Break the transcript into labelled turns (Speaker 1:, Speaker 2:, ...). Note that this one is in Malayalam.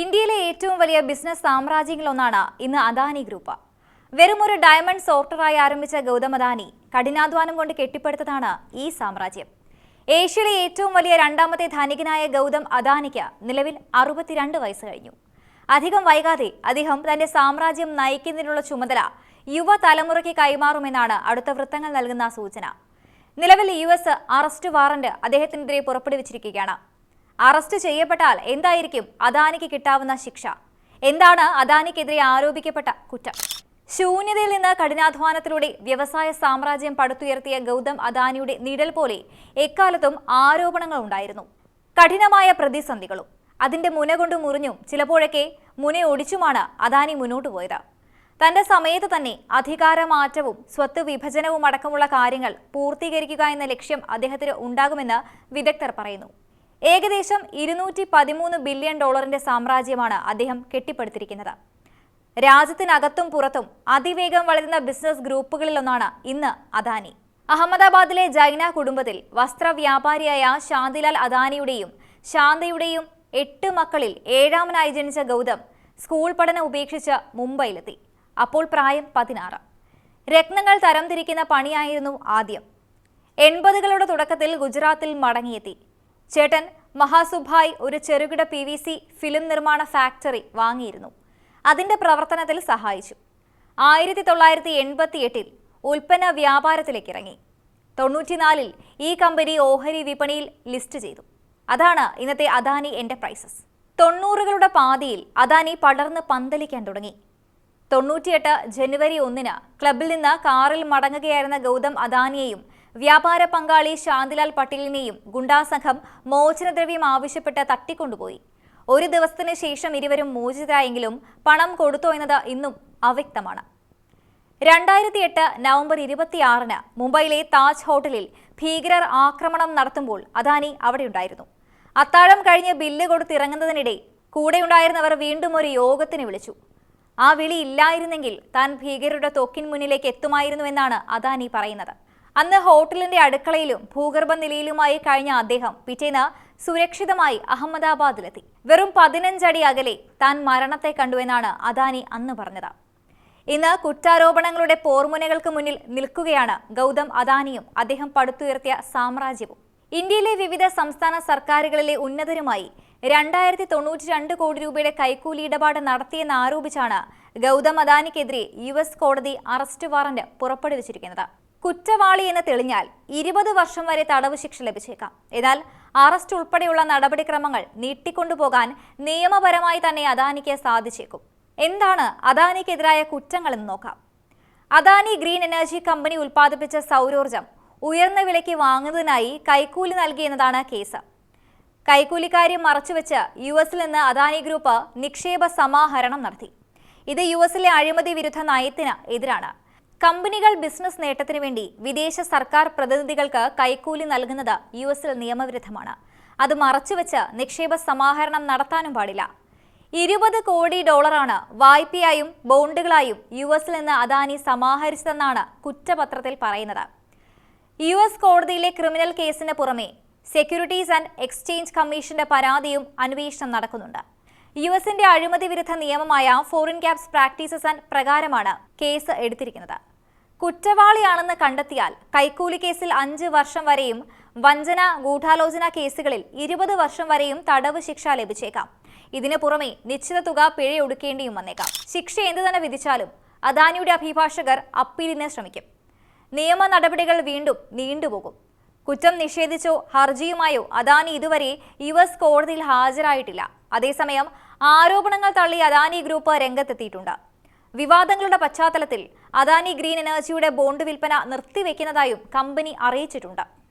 Speaker 1: ഇന്ത്യയിലെ ഏറ്റവും വലിയ ബിസിനസ് സാമ്രാജ്യങ്ങളൊന്നാണ് ഇന്ന് അദാനി ഗ്രൂപ്പ്. വെറും ഒരു ഡയമണ്ട് സോർട്ടറായി ആരംഭിച്ച ഗൗതം അദാനി കഠിനാധ്വാനം കൊണ്ട് കെട്ടിപ്പടുത്തതാണ് ഈ സാമ്രാജ്യം. ഏഷ്യയിലെ ഏറ്റവും വലിയ രണ്ടാമത്തെ ധനികനായ ഗൗതം അദാനിക്ക് നിലവിൽ അറുപത്തിരണ്ട് വയസ്സ് കഴിഞ്ഞു. അധികം വൈകാതെ അദ്ദേഹം തന്റെ സാമ്രാജ്യം നയിക്കുന്നതിനുള്ള ചുമതല യുവതലമുറയ്ക്ക് കൈമാറുമെന്നാണ് അടുത്ത വൃത്തങ്ങൾ നൽകുന്ന സൂചന. നിലവിൽ യു എസ് അറസ്റ്റ് വാറന്റ് അദ്ദേഹത്തിനെതിരെ പുറപ്പെടുവിച്ചിരിക്കുകയാണ്. അറസ്റ്റ് ചെയ്യപ്പെട്ടാൽ എന്തായിരിക്കും അദാനിക്ക് കിട്ടാവുന്ന ശിക്ഷ? എന്താണ് അദാനിക്കെതിരെ ആരോപിക്കപ്പെട്ട കുറ്റം? ശൂന്യതയിൽ നിന്ന് കഠിനാധ്വാനത്തിലൂടെ വ്യവസായ സാമ്രാജ്യം പടുത്തുയർത്തിയ ഗൗതം അദാനിയുടെ നിഴൽ പോലെ എക്കാലത്തും ആരോപണങ്ങൾ ഉണ്ടായിരുന്നു. കഠിനമായ പ്രതിസന്ധികളും അതിന്റെ മുന കൊണ്ട് മുറിഞ്ഞും ചിലപ്പോഴൊക്കെ മുന ഒടിച്ചുമാണ് അദാനി മുന്നോട്ട് പോയത്. തന്റെ സമയത്ത് തന്നെ അധികാരമാറ്റവും സ്വത്ത് വിഭജനവും അടക്കമുള്ള കാര്യങ്ങൾ പൂർത്തീകരിക്കുക എന്ന ലക്ഷ്യം അദ്ദേഹത്തിന് ഉണ്ടാകുമെന്ന് വിദഗ്ധർ പറയുന്നു. ഏകദേശം ഇരുന്നൂറ്റി പതിമൂന്ന് ബില്യൺ ഡോളറിന്റെ സാമ്രാജ്യമാണ് അദ്ദേഹം കെട്ടിപ്പടുത്തിരിക്കുന്നത്. രാജ്യത്തിനകത്തും പുറത്തും അതിവേഗം വളരുന്ന ബിസിനസ് ഗ്രൂപ്പുകളിലൊന്നാണ് ഇന്ന് അദാനി. അഹമ്മദാബാദിലെ ജൈന കുടുംബത്തിൽ വസ്ത്രവ്യാപാരിയായ ശാന്തിലാൽ അദാനിയുടെയും ശാന്തയുടെയും എട്ട് മക്കളിൽ ഏഴാമനായി ജനിച്ച ഗൗതം സ്കൂൾ പഠനം ഉപേക്ഷിച്ച് മുംബൈയിലെത്തി. അപ്പോൾ പ്രായം പതിനാറ്. രത്നങ്ങൾ തരംതിരിക്കുന്ന പണിയായിരുന്നു ആദ്യം. എൺപതുകളുടെ തുടക്കത്തിൽ ഗുജറാത്തിൽ മടങ്ങിയെത്തി. ചേട്ടൻ മഹാസുഭായ് ഒരു ചെറുകിട പി വി സി ഫിലിം നിർമ്മാണ ഫാക്ടറി വാങ്ങിയിരുന്നു. അതിന്റെ പ്രവർത്തനത്തിൽ സഹായിച്ചു. ആയിരത്തി തൊള്ളായിരത്തി എൺപത്തി എട്ടിൽ ഉൽപ്പന്ന വ്യാപാരത്തിലേക്ക് ഇറങ്ങി തൊണ്ണൂറ്റിനാലിൽ ഈ കമ്പനി ഓഹരി വിപണിയിൽ ലിസ്റ്റ് ചെയ്തു. അതാണ് ഇന്നത്തെ അദാനി എന്റർപ്രൈസസ്. തൊണ്ണൂറുകളുടെ പാതിയിൽ അദാനി പടർന്ന് പന്തലിക്കാൻ തുടങ്ങി. തൊണ്ണൂറ്റിയെട്ട് ജനുവരി ഒന്നിന് ക്ലബിൽ നിന്ന് കാറിൽ മടങ്ങുകയായിരുന്ന ഗൗതം അദാനിയെയും വ്യാപാര പങ്കാളി ശാന്തിലാൽ പട്ടേലിനെയും ഗുണ്ടാസംഘം മോചനദ്രവ്യം ആവശ്യപ്പെട്ട് തട്ടിക്കൊണ്ടുപോയി. ഒരു ദിവസത്തിന് ശേഷം ഇരുവരും മോചിതരായെങ്കിലും പണം കൊടുത്തോ എന്നത് ഇന്നും അവ്യക്തമാണ്. രണ്ടായിരത്തി എട്ട് നവംബർ ഇരുപത്തിയാറിന് മുംബൈയിലെ താജ് ഹോട്ടലിൽ ഭീകരർ ആക്രമണം നടത്തുമ്പോൾ അദാനി അവിടെയുണ്ടായിരുന്നു. അത്താഴം കഴിഞ്ഞ് ബില്ല് കൊടുത്തിറങ്ങുന്നതിനിടെ കൂടെയുണ്ടായിരുന്നവർ വീണ്ടും ഒരു യോഗത്തിന് വിളിച്ചു. ആ വിളി ഇല്ലായിരുന്നെങ്കിൽ താൻ ഭീകരരുടെ തൊക്കിൻ മുന്നിലേക്ക് എത്തുമായിരുന്നുവെന്നാണ് അദാനി പറയുന്നത്. അന്ന് ഹോട്ടലിന്റെ അടുക്കളയിലും ഭൂഗർഭ നിലയിലുമായി കഴിഞ്ഞ അദ്ദേഹം പിറ്റേന്ന് സുരക്ഷിതമായി അഹമ്മദാബാദിലെത്തി. വെറും പതിനഞ്ചടി അകലെ താൻ മരണത്തെ കണ്ടുവെന്നാണ് അദാനി അന്ന് പറഞ്ഞത്. ഇന്ന് കുറ്റാരോപണങ്ങളുടെ പോർമുനകൾക്ക് മുന്നിൽ നിൽക്കുകയാണ് ഗൗതം അദാനിയും അദ്ദേഹം പടുത്തുയർത്തിയ സാമ്രാജ്യവും. ഇന്ത്യയിലെ വിവിധ സംസ്ഥാന സർക്കാരുകളിലെ ഉന്നതരുമായി രണ്ടായിരത്തി തൊണ്ണൂറ്റി രണ്ട് കോടി രൂപയുടെ കൈക്കൂലി ഇടപാട് നടത്തിയെന്ന് ആരോപിച്ചാണ് ഗൗതം അദാനിക്കെതിരെ യു എസ് കോടതി അറസ്റ്റ് വാറന്റ് പുറപ്പെടുവിച്ചിരിക്കുന്നത്. കുറ്റവാളി എന്ന് തെളിഞ്ഞാൽ ഇരുപത് വർഷം വരെ തടവ് ശിക്ഷ ലഭിച്ചേക്കാം. എന്നാൽ അറസ്റ്റ് ഉൾപ്പെടെയുള്ള നടപടിക്രമങ്ങൾ നീട്ടിക്കൊണ്ടുപോകാൻ നിയമപരമായി തന്നെ അദാനിക്ക് സാധിച്ചേക്കും. എന്താണ് അദാനിക്കെതിരായ കുറ്റങ്ങളെന്ന് നോക്കാം. അദാനി ഗ്രീൻ എനർജി കമ്പനി ഉൽപ്പാദിപ്പിച്ച സൗരോർജം ഉയർന്ന വിലയ്ക്ക് വാങ്ങുന്നതിനായി കൈക്കൂലി നൽകിയെന്നതാണ് കേസ്. കൈക്കൂലിക്കാരി മറച്ചുവെച്ച് യു എസിൽ നിന്ന് അദാനി ഗ്രൂപ്പ് നിക്ഷേപ സമാഹരണം നടത്തി. ഇത് യു എസിലെ അഴിമതി വിരുദ്ധ നയത്തിന് എതിരാണ്. കമ്പനികൾ ബിസിനസ് നേട്ടത്തിനു വേണ്ടി വിദേശ സർക്കാർ പ്രതിനിധികൾക്ക് കൈക്കൂലി നൽകുന്നത് യു എസിൽ നിയമവിരുദ്ധമാണ്. അത് മറച്ചുവെച്ച് നിക്ഷേപ സമാഹരണം നടത്താനും പാടില്ല. ഇരുപത് കോടി ഡോളറാണ് വായ്പയായും ബോണ്ടുകളായും യു എസിൽ നിന്ന് അദാനി സമാഹരിച്ചതെന്നാണ് കുറ്റപത്രത്തിൽ പറയുന്നത്. യു എസ് കോടതിയിലെ ക്രിമിനൽ കേസിന് പുറമെ സെക്യൂരിറ്റീസ് ആൻഡ് എക്സ്ചേഞ്ച് കമ്മീഷന്റെ പരാതിയും അന്വേഷണം നടക്കുന്നുണ്ട്. യു എസിന്റെ അഴിമതി വിരുദ്ധ നിയമമായ ഫോറിൻ ക്യാപ്സ് പ്രാക്ടീസസ് ആൻഡ് പ്രകാരമാണ് കേസ് എടുത്തിരിക്കുന്നത്. കുറ്റവാളിയാണെന്ന് കണ്ടെത്തിയാൽ കൈക്കൂലി കേസിൽ അഞ്ച് വർഷം വരെയും വഞ്ചന ഗൂഢാലോചന കേസുകളിൽ ഇരുപത് വർഷം വരെയും തടവ് ശിക്ഷ ലഭിച്ചേക്കാം. ഇതിനു പുറമെ നിശ്ചിത തുക പിഴയൊടുക്കേണ്ടിയും വന്നേക്കാം. ശിക്ഷ എന്തു തന്നെ വിധിച്ചാലും അദാനിയുടെ അഭിഭാഷകർ അപ്പീലിന് ശ്രമിക്കും. നിയമ നടപടികൾ വീണ്ടും നീണ്ടുപോകും. കുറ്റം നിഷേധിച്ചോ ഹർജിയുമായോ അദാനി ഇതുവരെ യു എസ് കോടതിയിൽ ഹാജരായിട്ടില്ല. അതേസമയം ആരോപണങ്ങൾ തള്ളി അദാനി ഗ്രൂപ്പ് രംഗത്തെത്തിയിട്ടുണ്ട്. വിവാദങ്ങളുടെ പശ്ചാത്തലത്തിൽ അദാനി ഗ്രീൻ എനർജിയുടെ ബോണ്ട് വിൽപ്പന നിർത്തിവെക്കുന്നതായും കമ്പനി അറിയിച്ചിട്ടുണ്ട്.